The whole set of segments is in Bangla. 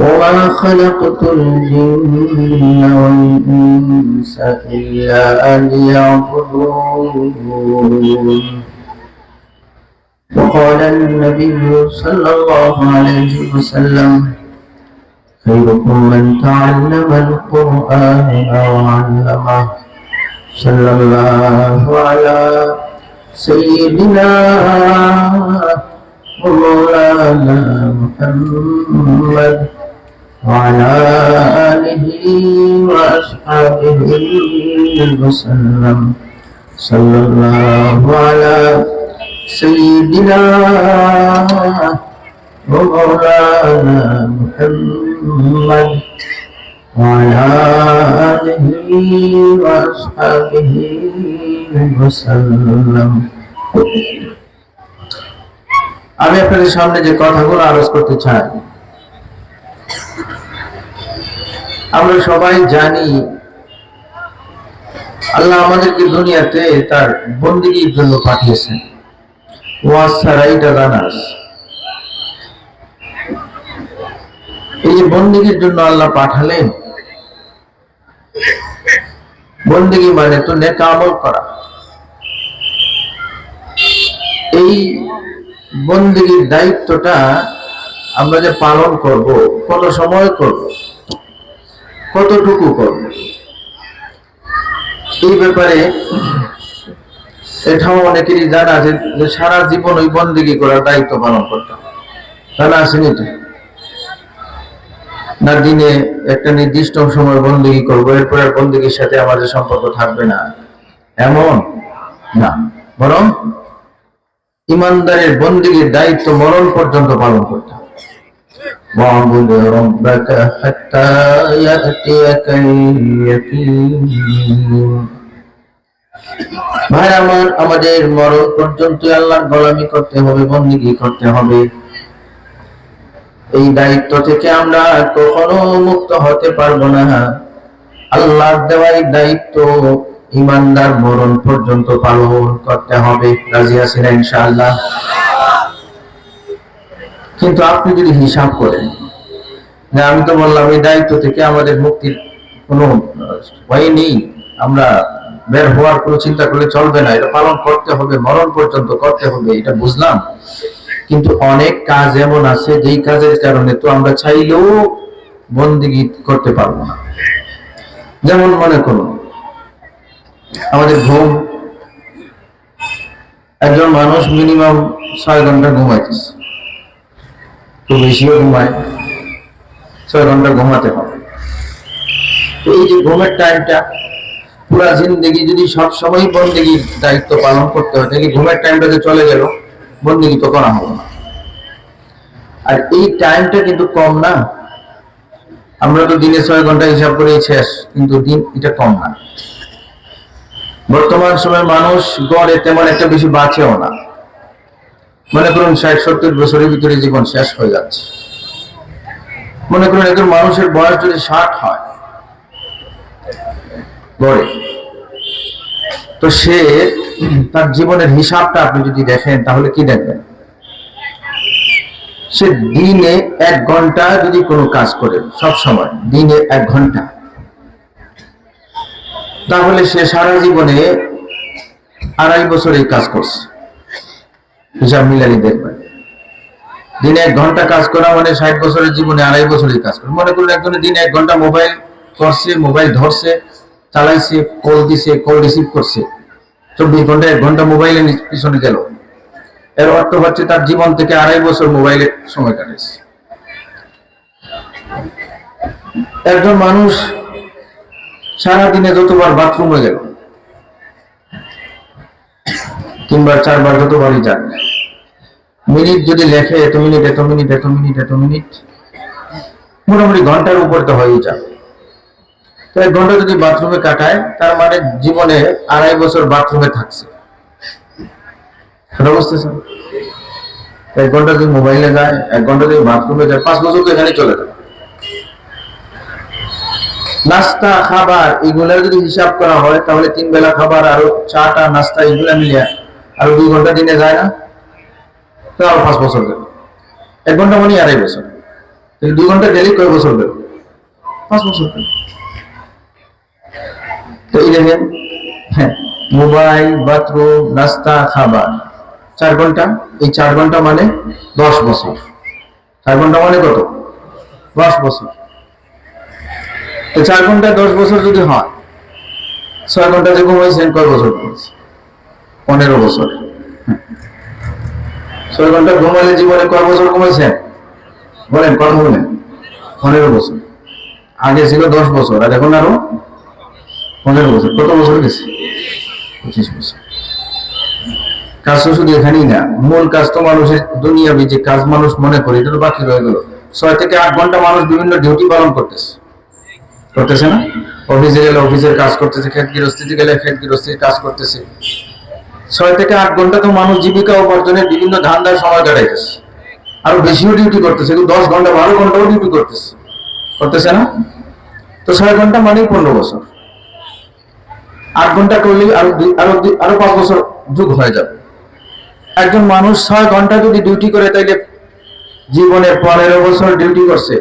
وما خلقت الجن والإنس إلا أن يعبدون. وقال النبي صلى الله عليه وسلم خيركم من تعلم القرآن وعلمه. صلى الله على سيدنا ومولانا محمد. وعلى آله وأصحابه وسلم صلى الله على سيدنا ومولانا محمد وعلى آله وأصحابه وسلم আমি আপনাদের সামনে যে কথাগুলো আলোচ করতে চাই আমরা সবাই জানি আল্লাহ আমাদেরকে দুনিয়াতে তার বন্দিগির জন্য পাঠিয়েছেন। এই যে বন্দিগির জন্য আল্লাহ পাঠালেন, বন্দিগি মানে তো নেক আমল করা। এই বন্দিগির দায়িত্বটা আমরা যে পালন করব, কত সময় করব কতটুকু করব? এই ব্যাপারে এটাও অনেকেরই জানা আছে যে সারা জীবন ওই বন্দিগি করার দায়িত্ব পালন করতে জানা আসেনি তো? না দিনে একটা নির্দিষ্ট সময় বন্দিগি করব, এরপর আর বন্দিগির সাথে আমাদের সম্পর্ক থাকবে না। এমন? না। বরং ইমানদারের বন্দিগির দায়িত্ব মরণ পর্যন্ত পালন করতে হবে। واعبد ربك حتى يأتيك اليقين ভাই আমার আমাদের মরণ পর্যন্ত আল্লাহর গোলামি করতে হবে বন্দিগি করতে হবে এই দায়িত্ব থেকে আমরা কখনো মুক্ত হতে পারবো না আল্লাহর দেওয়া এই দায়িত্ব ইমানদার মরণ পর্যন্ত পালন করতে হবে রাজি আছেন ইনশাআল্লাহ কিন্তু আপনি যদি হিসাব করেন, যে আমি তো বললাম এই দায়িত্ব থেকে আমাদের মুক্তির কোনো ভয় নেই, আমরা বের হওয়ার কোনো চিন্তা করলে চলবে না, এটা পালন করতে হবে, মরণ পর্যন্ত করতে হবে, এটা বুঝলাম। কিন্তু অনেক কাজ এমন আছে, যেই কাজের কারণে তো আমরা চাইলেও বন্দিগি করতে পারব না। যেমন মনে করুন, আমাদের ঘুম, একজন মানুষ মিনিমাম ছয় ঘণ্টা ঘুমাইতেছে। তো বেশিও ঘুমায় ছয় ঘণ্টা ঘুমাতে হবে। তো এই যে ঘুমের টাইমটা পুরা জিন্দগি যদি সব সময় বন্দিগির দায়িত্ব পালন করতে হয়, তাহলে ঘুমের টাইমটা যে চলে গেল, বন্দিগি তো করা হবে না। আর এই টাইমটা কিন্তু কম না। আমরা তো দিনে ছয় ঘণ্টা হিসাব করে শেষ, কিন্তু দিন এটা কম না। বর্তমান সময়ের মানুষ গড়ে তেমন একটা বেশি বাঁচেও না। মনে করুন ষাট, সত্তর বছরের ভিতরে জীবন শেষ হয়ে যাচ্ছে। মনে করুন একজন মানুষের বয়স যদি ষাট হয়, গড়ে, তো সে তার জীবনের হিসাবটা আপনি যদি দেখেন, তাহলে কি দেখবেন? সে দিনে এক ঘণ্টা যদি কোনো কাজ করে, সব সময় দিনে এক ঘণ্টা, তাহলে সে সারা জীবনে আড়াই বছর এই কাজ করছে। হিসাব মিলানি দেখবেন। দিনে এক ঘণ্টা কাজ করা মানে ষাট বছরের জীবনে আড়াই বছরের কাজ করে। মনে করুন একজনের দিনে এক ঘণ্টা মোবাইল করছে, মোবাইল ধরছে, চালাইছে কল দিছে কল রিসিভ করছে। চব্বিশ ঘণ্টা, এক ঘণ্টা মোবাইলের পিছনে গেল। এর অর্থ হচ্ছে তার জীবন থেকে আড়াই বছর মোবাইলে সময় কাটাইছে। একজন মানুষ সারাদিনে যতবার বাথরুমে গেল তিনবার, চারবার যতবারই যান মিনিট যদি লেখে, এত মিনিট এত মিনিট এত মিনিট এত মিনিট, মোটামুটি ঘণ্টার উপর তো হয়েই যাবে। তো এক ঘণ্টা যদি বাথরুমে কাটায়, তার মানে জীবনে আড়াই বছর বাথরুমে থাকছে। এক ঘণ্টা যদি মোবাইলে যায়, এক ঘণ্টা যদি বাথরুমে যায়, পাঁচ বছর তো এখানে চলে যাবে। নাস্তা, খাবার, এগুলার যদি হিসাব করা হয়, তাহলে তিন বেলা খাবার, আরও চাটা, নাস্তা, এগুলা মিলিয়ে আরও দুই ঘণ্টা দিনে যায় না? তো আরও পাঁচ বছর গেল এক ঘণ্টা মানে আড়াই বছর দুই ঘণ্টা গেলেই কয় বছর গেল পাঁচ বছর তো এই দেখেন মোবাইল, বাথরুম, নাস্তা, খাবার। চার ঘণ্টা এই চার ঘণ্টা মানে দশ বছর। চার ঘণ্টা মানে কত? দশ বছর। তো চার ঘণ্টা দশ বছর যদি হয়, ছয় ঘণ্টা যে ঘুমাইছেন, কয় বছর ঘুমাইছে পনেরো বছর। ছয় ঘণ্টা ঘুমাইলে জীবনে কয় বছর ঘুমাইছেন বলেন কত বলেন পনেরো বছর। আগে ছিল দশ বছর, আর এখন আরও পনেরো বছর। কত বছর গেছে? পঁচিশ বছর। কাজ তো শুধু এখানেই না, মূল কাজ তো মানুষের দুনিয়াবি যে কাজ মানুষ মনে করে, এটা তো বাকি রয়ে গেল। ছয় থেকে আট ঘণ্টা মানুষ বিভিন্ন ডিউটি পালন করতেছে। করতেছে না? অফিসে গেলে অফিসের কাজ করতেছে ক্ষেত গৃহস্থিতে গেলে ক্ষেত গৃহস্থির কাজ করতেছে। ছয় থেকে আট ঘণ্টা তো মানুষ জীবিকা উপার্জনের বিভিন্ন ধান্দার সময় কাটাইতেছে। আরও বেশিও ডিউটি করতেছে, কিন্তু দশ ঘণ্টা, বারো ঘন্টাও ডিউটি করতেছে। করতেছে না? তো ছয় ঘণ্টা মানেই পনেরো বছর। আট ঘণ্টা করলে আরও আরও আরও পাঁচ বছর যুগ হয়ে যাবে। একজন মানুষ ছয় ঘণ্টা যদি ডিউটি করে, তাইলে জীবনে পনেরো বছর ডিউটি করছে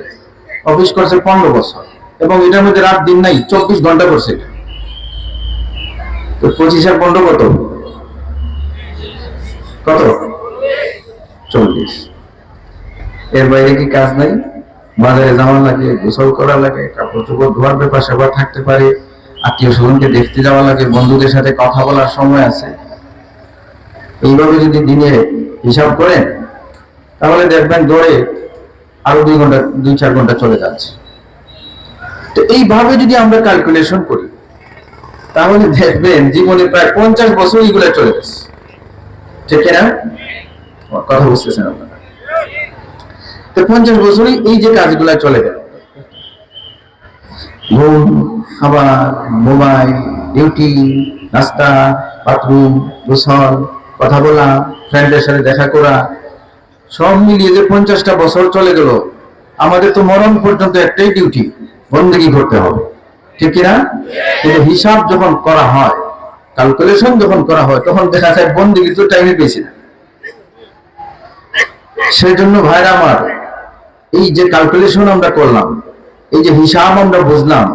অফিস করছে পনেরো বছর, এবং এটার মধ্যে রাত দিন নাই, চব্বিশ ঘণ্টা করছে তো পঁচিশ আর পনেরো কত? কত? চল্লিশ। এর বাইরে কি কাজ নাই? বাজারে যাওয়া লাগে, গোসল করা লাগে, কাপড় চোপড় ধোয়ার ব্যাপার, সেবা থাকতে পারে, আত্মীয় স্বজনকে দেখতে যাওয়া লাগে, বন্ধুদের সাথে কথা বলার সময় আছে। এইভাবে যদি দিনে হিসাব করেন, তাহলে দেখবেন দৌড়ে আরও দুই ঘণ্টা, দুই চার ঘণ্টা চলে যাচ্ছে। তো এইভাবে যদি আমরা ক্যালকুলেশন করি, তাহলে দেখবেন জীবনে প্রায় পঞ্চাশ বছর এগুলো চলে গেছে। ঠিক না কথা বুঝতেছেন আপনারা। তো পঞ্চাশ বছরই এই যে কাজগুলা চলে গেল। ঘুম, খাবার, মোবাইল, ডিউটি, নাস্তা, বাথরুম, গোসল, কথা বলা ফ্রেন্ডের সাথে দেখা করা, সব মিলিয়ে যে পঞ্চাশটা বছর চলে গেল, আমাদের তো মরণ পর্যন্ত একটাই ডিউটি বন্দেগি করতে হবে। ঠিক কিনা? কিন্তু হিসাব যখন করা হয় ক্যালকুলেশন যখন করা হয়, তখন দেখা যায় বন্দেগি তো টাইমে পেয়েছি না। সেই জন্য ভাইরা আমার, এই যে ক্যালকুলেশন আমরা করলাম, এই যে হিসাব আমরা বুঝলাম,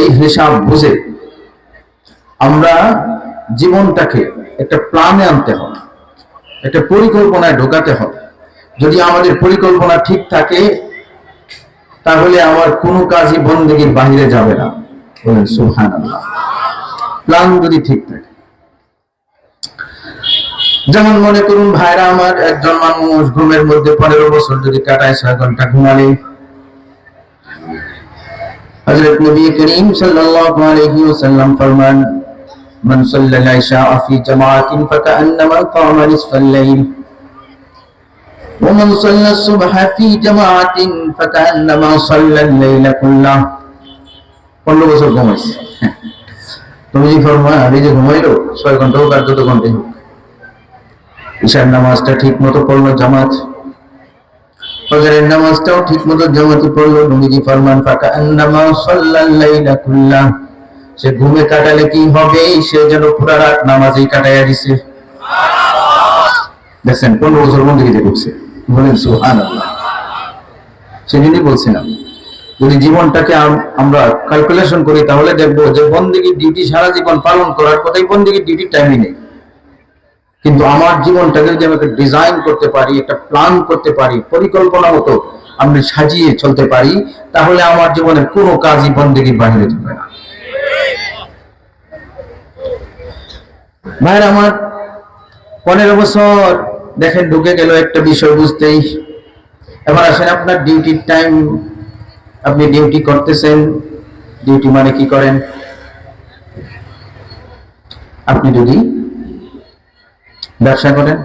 এই হিসাব বুঝে আমরা জীবনটাকে একটা প্ল্যানে আনতে হবে, একটা পরিকল্পনায় ঢোকাতে হবে। যদি আমাদের পরিকল্পনা ঠিক থাকে, তাহলে আমার কোনো কাজই বন্দেগীর বাহিরে যাবে না। সুহান প্ল্যান যদি ঠিক থাকে যেমন মনে করুন ভাইরা আমার একজন মানুষ ঘুমের মধ্যে পনেরো বছর যদি কাটায় ছয় ঘন্টা ঘুমালে হযরত নবী করিম সাল্লাল্লাহু আলাইহি ওয়াসাল্লাম ফরমান من صلى العشاء في جماعة فكأنما قام نصف الليل ومن صلى الصبح في جماعة فكأنما صلى الليل كله পনেরো বছর ঘুমাইছে যে ফরমান আমি যে ঘুমাইলো ছয় ঈশার নামাজটা ঠিক মতো পড়ল জামাত। ফজরের নামাজটাও ঠিক মতো পড়ল। নবীজি ফরমান আন্নামা সাল্লাল্লাইলা কুল্লা। সে ঘুমে কাটালে কি হবে? সে যেন পুরা রাত নামাজেই কাটাইয়া দিছে। দেখছেন, পনেরো বছর মধ্যে গিয়ে ঢুকছে বলেন সুহান সেদিনই বলছিলাম যদি জীবনটাকে আম- আমরা ক্যালকুলেশন করি, তাহলে দেখব যে বন্দিগির ডিউটি সারা জীবন পালন করার কথাই বন্দিগির ডিউটির টাইমই নেই। কিন্তু আমার জীবনটাকে যদি আমি ডিজাইন করতে পারি, একটা প্ল্যান করতে পারি, পরিকল্পনা মতো আমি সাজিয়ে চলতে পারি, তাহলে আমার জীবনের কোনো কাজই বন্দেগীর বাহিরে যাবে না। ভাইয়ের আমার পনেরো বছর, দেখেন ঢুকে গেল একটা বিষয় বুঝতেই। এবার আসেন আপনার ডিউটির টাইম আপনি ডিউটি করতেছেন। ডিউটি মানে কি করেন? আপনি যদি ব্যবসা করেন,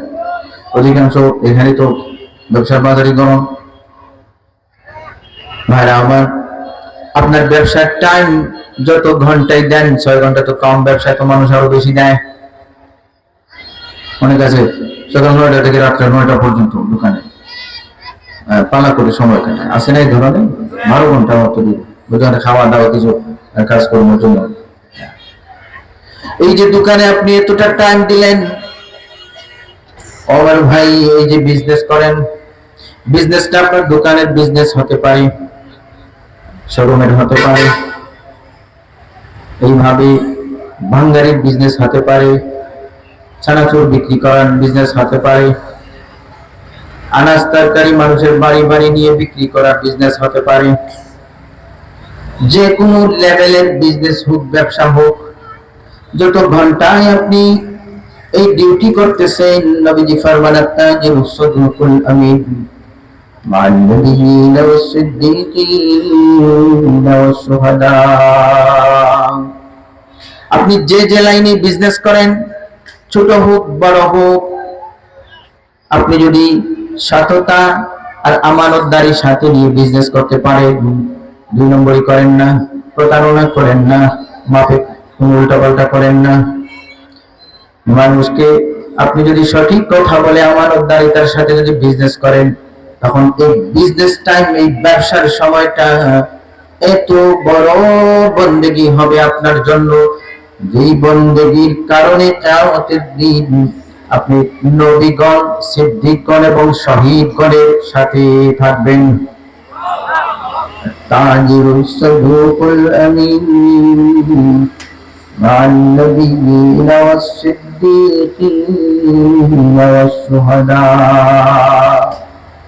অধিকাংশ এখানে তো ব্যবসার বাজারই গরম। ভাইরা আমার, আপনার ব্যবসার টাইম যত ঘন্টায় দেন, ছয় ঘণ্টা তো কম ব্যবসায় তো মানুষ আরও বেশি দেয়। অনেক আছে, সকাল নয়টা থেকে রাত্রে নয়টা পর্যন্ত দোকানে পালা করে সময় কাটায়। আছে না এই ধরনের? বারো ঘণ্টা দিবে দোকানে খাওয়া দাওয়া কিছু কাজকর্মের জন্য। এই যে দোকানে আপনি এতটা টাইম দিলেন আমার ভাই, এই যে বিজনেস করেন বিজনেসটা আপনার দোকানের বিজনেস হতে পারে শোরুমের হতে পারে, এইভাবে ভাঙ্গারির বিজনেস হতে পারে, চানাচুর বিক্রি করার বিজনেস হতে পারে। আনাজ তরকারি মানুষের বাড়ি বাড়ি নিয়ে বিক্রি করার বিজনেস হতে পারে যে কোনো লেভেলের বিজনেস হোক ব্যবসা হোক যত ঘন্টায় আপনি এই ডিউটি করতেছেন নবীজি ফরমান আত্তাজির সাদুকুল আমিন مع النبيين والصديقين والشهداء আপনি যে যে লাইনে বিজনেস করেন ছোট হোক বড় হোক আপনি যদি সততা আর আমানতদারি সাথে নিয়ে বিজনেস করতে পারেন দুই নম্বরই করেন না, প্রতারণা করেন না মাপে উল্টাপাল্টা করেন না। মানুষকে আপনি যদি সঠিক কথা বলে আমানতদারিতার সাথে যদি বিজনেস করেন, তখন এই বিজনেস টাইম এই ব্যবসার সময়টা এত বড় বন্দেগী হবে আপনার জন্য। যেই বন্দেগির কারণে কিয়ামতের দিন আপনি নবীগণ, সিদ্দিকগণ এবং শহীদগণের সাথে থাকবেন।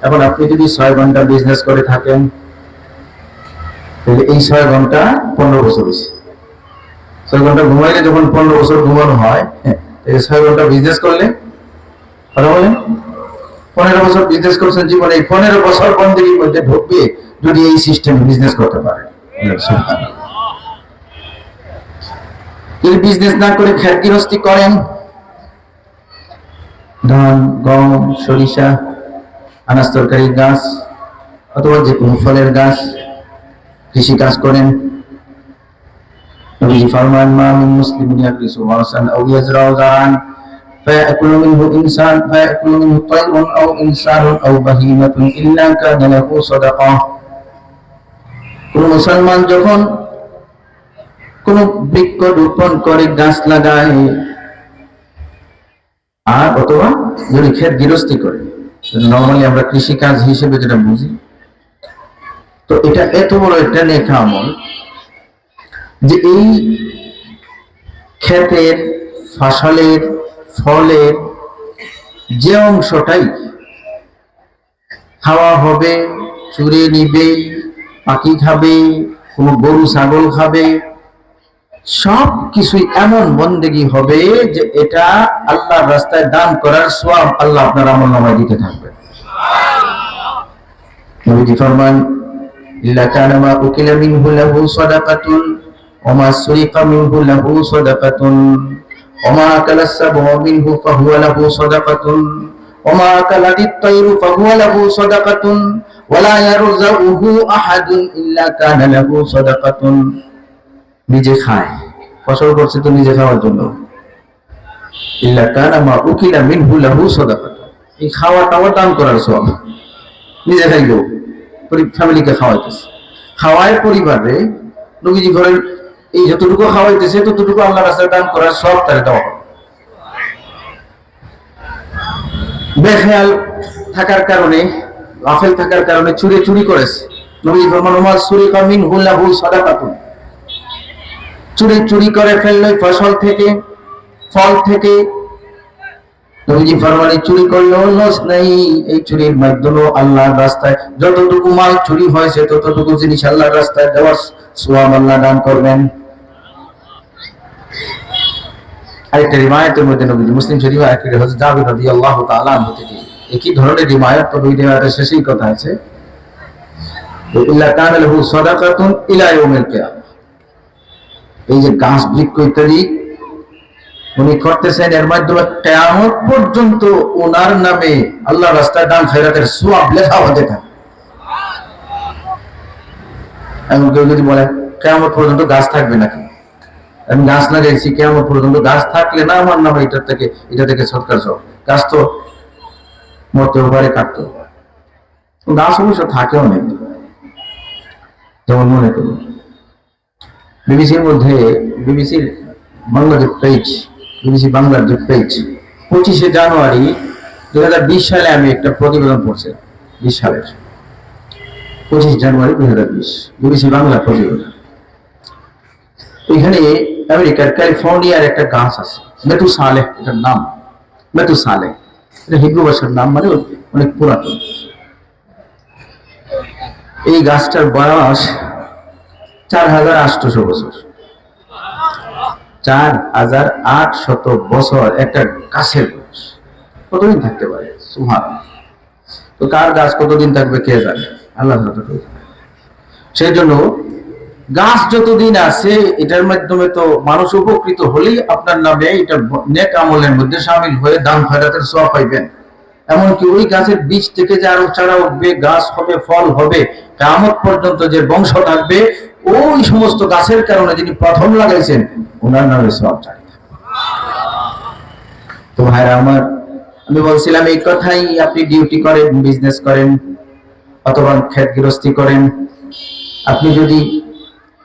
এখন আপনি যদি ছয় ঘণ্টা বিজনেস করে থাকেন, তাহলে এই ছয় ঘণ্টা পনেরো বছর ছয় ঘণ্টা ঘুমাইলে যখন পনেরো বছর ঘুমানো হয় বিজনেস পনেরো বছর মধ্যে ঢুকবে যদি এই সিস্টেম বিজনেস করতে পারে? যদি বিজনেস না করে খ্যাত গৃহস্থী করেন, ধান, গম, সরিষা, আনাজ তরকারি গাছ, অথবা যে কোনো ফলের গাছ, কৃষি কাজ করেন নবীজি ফরমান মা মিন মুসলিমিন ইয়াকরিসু ওয়াসান আও ইয়াজরাউ যারান فيأكل منه إنسان فيأكل منه طير أو إنسان أو بهيمة إلا كان له صدقة কোন মুসলমান যখন কোন বৃক্ষ রোপণ করে গাছ লাগায় আর অথবা যদি ক্ষেত গৃহস্থী করে নর্মালি আমরা কৃষি কাজ হিসেবে যেটা বুঝি তো এটা এত বড় একটা নেখা আমল যে এই ক্ষেতের, ফসলের, ফলের যে অংশটাই খাওয়া হবে, চুরে নিবে, পাখি খাবে, কোনো গরু, ছাগল খাবে সব কিছুই এমন বন্দেগি হবে যে এটা আল্লাহর রাস্তায় দান করার সব আল্লাহ আপনার আমল নামায় দিতে থাকবে। ফরমান, ইল্লা কানা মা উকিলা মিনহু লাহু সাদাকাতুন লাহু সাদাকাতুন ওয়া মা আকালা সাবহু মিনহু ফাহুয়া লাহু সাদাকাতুন ওয়া মা আকালাত আত-তায়রু ফাহুয়া লাহু সাদাকাতুন ওয়া লা ইয়ারযাউহু আহাদুন ইল্লা কানা লাহু সাদাকাতুন নিজে খায়। ফসল করছে তো নিজে খাওয়ার জন্য। ইল্লা কানা মা উকিলা মিনহু লাহু সাদাকাতুন এই খাওয়া টাওয়া দান করার সওয়াব। নিজে খাইলো। ফ্যামিলিকে খাওয়াইতেছে। খাওয়ায় পরিবারে নবীজি ঘরের এই যতটুকু খাওয়াইতেছে, ততটুকু আল্লাহ রাস্তায় দান করার সব তার দেওয়া। বেখেয়াল থাকার কারণে, গাফেল থাকার কারণে চুরি চুরি করেছে। ওমা সুরি কামিন হুল্লাহু সাদাকাতুন। চুরি চুরি করে ফসল থেকে, ফল থেকে, নবীজি চুরি করলেও লস নাই। এই চুরির মাধ্যমে আল্লাহর রাস্তায় যতটুকু মাল চুরি হয়েছে, ততটুকু জিনিস আল্লাহর রাস্তায় দেওয়ার সোয়াব আল্লাহ দান করবেন। আরেকটা রিমায়াতের মধ্যে নবীজি মুসলিম শরীফ আরেকটা হযরত জাবির রাদিয়াল্লাহু তাআলা আনহু থেকে। একই ধরনের শেষেই কথা আছে। ইল্লা কানা লাহু সাদাকাতুন ইলা ইয়াউমিল এই যে গাছ বৃক্ষ ইত্যাদি উনি করতেছেন এর মাধ্যমে কেয়ামত পর্যন্ত ওনার নামে আল্লাহ রাস্তায় দান খৈরাতের সোয়াব লেখা হতে থাকে। এবং কেউ যদি বলে কেমন পর্যন্ত গাছ থাকবে নাকি? আমি গাছ লাগাইছি কেমন পর্যন্ত গাছ থাকলে না আমার না হয় এটা থেকে এটা থেকে সরকার সব। গাছ তো মরতেও পারে কাটতেও পারে। গাছ অবশ্য থাকে অনেক। যেমন মনে করুন, বিবিসির মধ্যে, বিবিসির বাংলা যে পেজ বিবিসি বাংলার যে পেজ পঁচিশে জানুয়ারি দু হাজার বিশ সালে আমি একটা প্রতিবেদন পড়ছি, বিশ সালের। পঁচিশ জানুয়ারি দুই হাজার বিশ, বিবিসি বাংলা প্রতিবেদন। এখানে আমেরিকার ক্যালিফোর্নিয়ার একটা গাছ আছে, মেতু সালে, এটার নাম, মেতু সালে। এটা হিব্রু ভাষার নাম মানে অনেক পুরাতন। এই গাছটার বয়স চার হাজার আটশো বছর। চার হাজার আট শত বছর একটা গাছের বয়স। কতদিন থাকতে পারে? সুহান তো কার গাছ কতদিন থাকবে কে জানে? আল্লাহ সেই জন্য গাছ যতদিন আছে, এটার মাধ্যমে তো মানুষ উপকৃত হলেই আপনার নামে এটা নেক আমলের মধ্যে সামিল হয়ে দান খয়রাতের সব পাইবেন। এমনকি ওই গাছের বীজ থেকে যে আরও চারা উঠবে, গাছ হবে, ফল হবে, কামত পর্যন্ত যে বংশ থাকবে, ওই সমস্ত গাছের কারণে যিনি প্রথম লাগাইছেন, ওনার নামে সব চাই। তো ভাইরা আমার, আমি বলছিলাম, এই কথাই আপনি ডিউটি করেন বিজনেস করেন, অথবা ক্ষেত গৃহস্থী করেন। আপনি যদি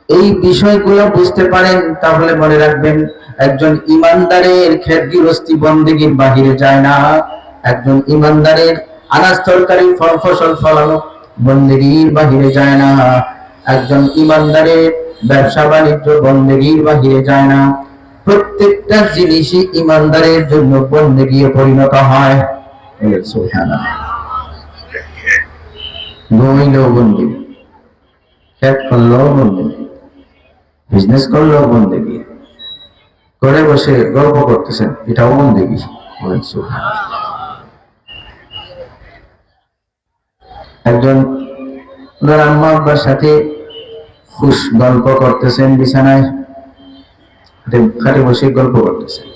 এই বিষয়গুলো বুঝতে পারেন, তাহলে মনে রাখবেন একজন ইমানদারের গৃহস্থী বন্দেগীর বাহিরে যায় না। একজন ইমানদারের আনাজ তরকারি ফল ফসল ফলানো বন্দেগীর বাহিরে যায় না। একজন ইমানদারের ব্যবসা বাণিজ্য বন্দেগীর বাহিরে যায় না। প্রত্যেকটা জিনিসই ইমানদারের জন্য বন্দেগী পরিণত হয়। ঘুমাইলেও বন্দেগী ক্ষেত করলেও বন্দেগী। বিজনেস করলেও বন্দেগী ঘরে বসে গল্প করতেছেন এটাও বন্দেগী বলেন একজন ওনার আম্মা আব্বার সাথে খুশ গল্প করতেছেন বিছানায়। খাটে বসে গল্প করতেছেন।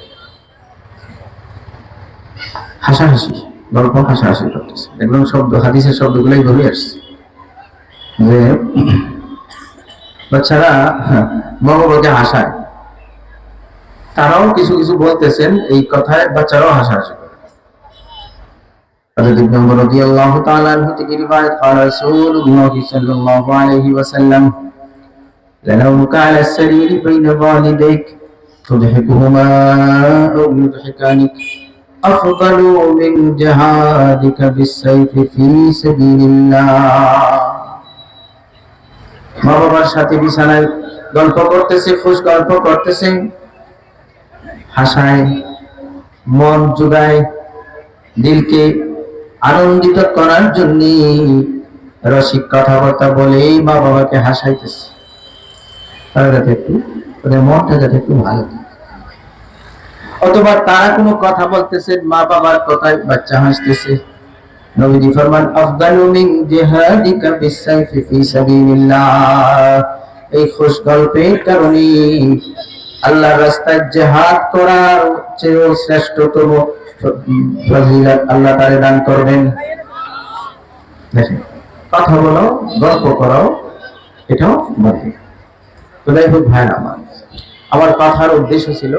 হাসাহাসি, গল্প হাসাহাসি করতেছে একদম শব্দ, হাদিসের শব্দগুলোই ধরে আসছে। যে বাচ্চারা হ্যাঁ, বড় বড়কে হাসায় তারাও কিছু কিছু বলতেছেন এই কথায় বাচ্চারাও হাসাহাসি করে حضرت ابن عمر رضي الله تعالى عنه থেকে রিওয়ায়াত قال رسول الله صلى الله عليه وسلم لنومك على السرير بين والديك تضحكهما أو يضحكانك أفضل من جهادك بالسيف في سبيل الله মা বাবার সাথে বিছানায় গল্প করতেছে, খুশ গল্প করতেছে। হাসায় মন জুগায় দিলকে আনন্দিত করার জন্য রসিক কথাবার্তা বলে মা বাবাকে হাসাইতেছে। তারা যাতে একটু মনটা যাতে একটু ভালো অথবা তারা কোনো কথা বলতেছে মা বাবার কথায় বাচ্চা হাসতেছে। নবীজি ফরমান আফদালু মিন জিহাদিকা বিসাইফি ফি সাবিলিল্লাহ। এই খুশ গল্পের কারণে আল্লাহর রাস্তায় জিহাদ করার চেয়েও শ্রেষ্ঠতম ফজিলত আল্লাহ তারে দান করবেন। কথা বলো গল্প করো এটাও বলে তো যাই হোক ভাই আমার আমার কথার উদ্দেশ্য ছিল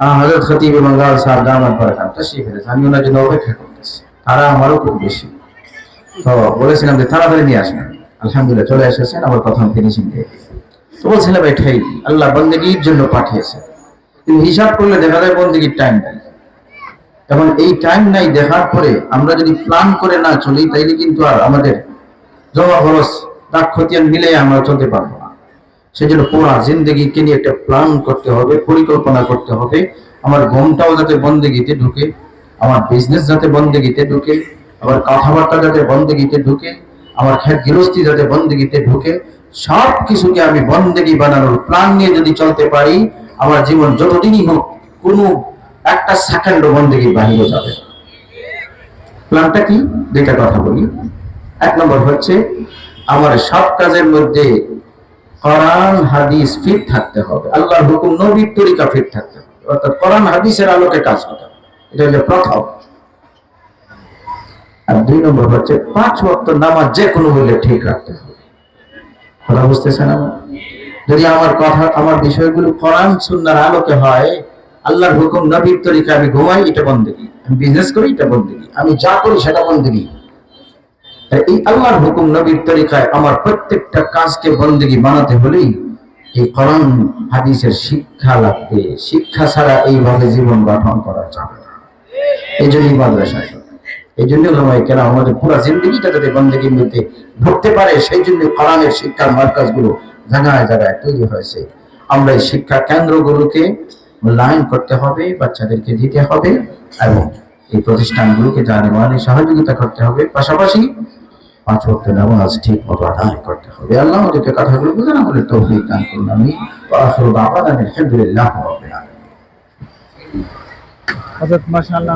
আহ, হযরত খতিব এবং গাল সাহেব দামার পরে কামটা শিখে আমি ওনার জন্য অপেক্ষা করতেছি। তারা আমারও খুব বেশি। তো বলেছিলাম যে তাড়াতাড়ি নিয়ে আসবেন আলহামদুলিল্লাহ চলে এসেছেন আমার প্রথম ফিনিশিং দিয়ে তো বলছিলাম এটাই আল্লাহ বন্দেগীর জন্য পাঠিয়েছে। কিন্তু হিসাব করলে দেখা যায় বন্দেগীর টাইম নাই। এখন এই টাইম নাই দেখার পরে আমরা যদি প্ল্যান করে না চলি, তাইলে কিন্তু আর আমাদের জমা খরচ তার খতিয়ান মিলে আমরা চলতে পারব না। সেই জন্য পুরা জিন্দগিকে নিয়ে একটা প্ল্যান করতে হবে, পরিকল্পনা করতে হবে। আমার ঘুমটাও যাতে বন্দেগিতে ঢুকে। আমার বিজনেস যাতে বন্দেগিতে ঢুকে, আমার কথাবার্তা যাতে বন্দেগিতে ঢুকে, আমার খেত গৃহস্থী যাতে বন্দেগিতে ঢুকে, সব কিছুকে আমি বন্দেগি বানানোর প্ল্যান নিয়ে যদি চলতে পারি, আমার জীবন যতদিনই হোক কোনো একটা সেকেন্ড বন্দেগি বাহিরে যাবে। প্ল্যানটা কি? দুইটা কথা বলি। এক নম্বর হচ্ছে, আমার সব কাজের মধ্যে কোরআন, হাদিস ফিট থাকতে হবে। আল্লাহর হুকুম নবীর তরিকা ফিট থাকতে হবে। অর্থাৎ কোরআন, হাদিসের আলোকে কাজ করতে হবে এটা হচ্ছে প্রথম। আর দুই নম্বর হচ্ছে, পাঁচ ওয়াক্ত নামাজ যে কোনো হলে ঠিক রাখতে হবে। কথা বুঝতেছেন যদি আমার কথা, আমার বিষয়গুলো কোরআন আলোকে হয়, আল্লাহর হুকুম, নবীর আমি ঘুমাই, এটা বন্দেগি। আমি বিজনেস করি, এটা বন্দেগি। আমি যা করি, সেটা বন্দেগি। এই আল্লাহর হুকুম, নবীর তরিকায় আমার প্রত্যেকটা কাজকে বন্দেগি বানাতে হলেই এই কোরআন, হাদিসের শিক্ষা লাগবে। শিক্ষা ছাড়া এইভাবে জীবন গঠন করা যাবে এই জন্যই মাদ্রাসা এই জন্য ওলামায়ে কেরাম আমাদের পুরো জিন্দগিটা যাতে বন্দেগির মধ্যে ঢুকতে পারে সেই জন্য কোরআনের শিক্ষার মার্কাজগুলো জায়গায় জায়গায় তৈরি হয়েছে। আমরা এই শিক্ষা কেন্দ্রগুলোকে মূল্যায়ন করতে হবে, বাচ্চাদেরকে দিতে হবে এবং এই প্রতিষ্ঠানগুলোকে জানে মানে সহযোগিতা করতে হবে, পাশাপাশি পাঁচ ওয়াক্ত নামাজ ঠিক মতো আদায় করতে হবে। আল্লাহ আমাদেরকে কথাগুলো বুঝে না বলে তৌফিক দান করুন আমি আলহামদুলিল্লাহ হযরত মাশাআল্লাহ